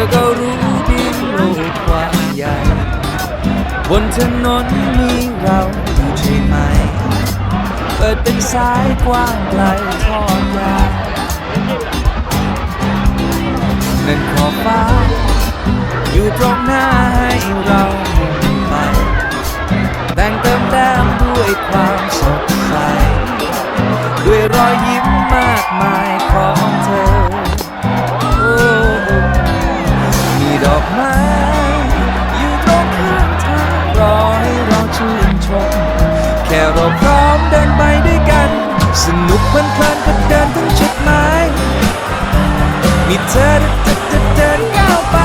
เธอก็รู้ดีโลกกว้างใหญ่บนถนนมีเราอยู่ใช่ไหม เปิดเป็นสายกว้างไกลทอดยาวนั่นขอบฟ้า อยู่ตรงหน้าให้เราไปแต่งเติมแต้มด้วยความสดใส ด้วยรอยยิ้มมากมาย เราพร้อมเดินไปด้วยกัน สนุกเพลินเพลินก็เดินถึงจุดหมายมีเธอเดินเดินเดินก้าวไป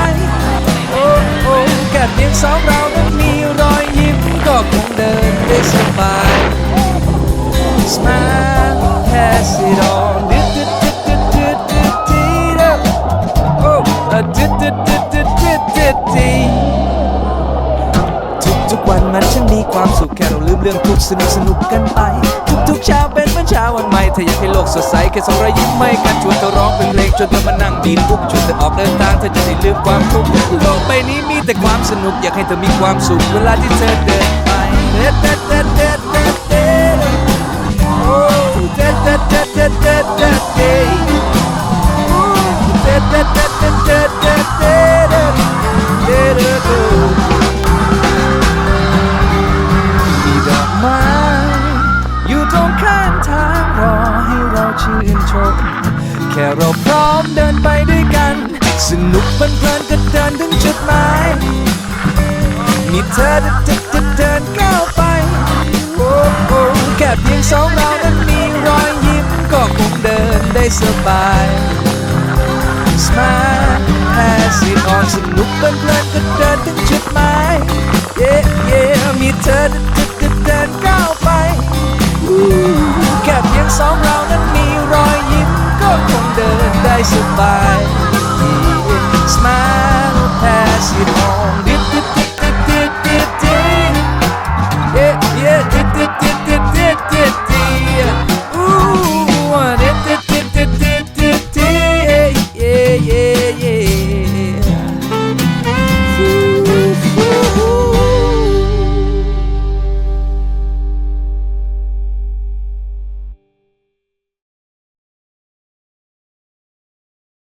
โอ้โอ้แค่เพียงสองเรานั้นมีรอยยิ้มก็คงเดินได้สบาย Smile, pass it on. Do, do, do, do, do, do, do, do. Oh, uh, do, do, do, do, do, do, do. ทุกๆวันมันช่างมีความสุขแค่ เรื่องทุกข์สนุกสนุกกันไป ทุกๆเช้าเป็นเหมือนเช้าวันใหม่ถ้าอยากให้โลกสดใสแค่ส่งรอยยิ้มไม่กันชวนเธอร้องเป็นเพลงชวนเธอมานั่งดีนทุกชวนเธอออกเดินทางเธอจะได้ลืมความทุกข์โลกใบนี้มีแต่ความสนุกอยากให้เธอมีความสุขเวลาที่เธอเดินไปเด็ดเด็ดเด็ด ชื่นชม แค่เราพร้อมเดินไปด้วยกัน สนุกเพลินเพลินก็เดินถึงจุดหมายมีเธอจะจะจะเดินก้าวไปโอ้โอ้แค่เพียงสองเรานั้นมีรอยยิ้มก็คงเดินได้สบาย Smile pass it on สนุกเพลินเพลินก็เดินถึงจุดหมาย Yeah yeah มีเธอจะจะจะเดินก้าวไปแค่เพียงสองเรา I survive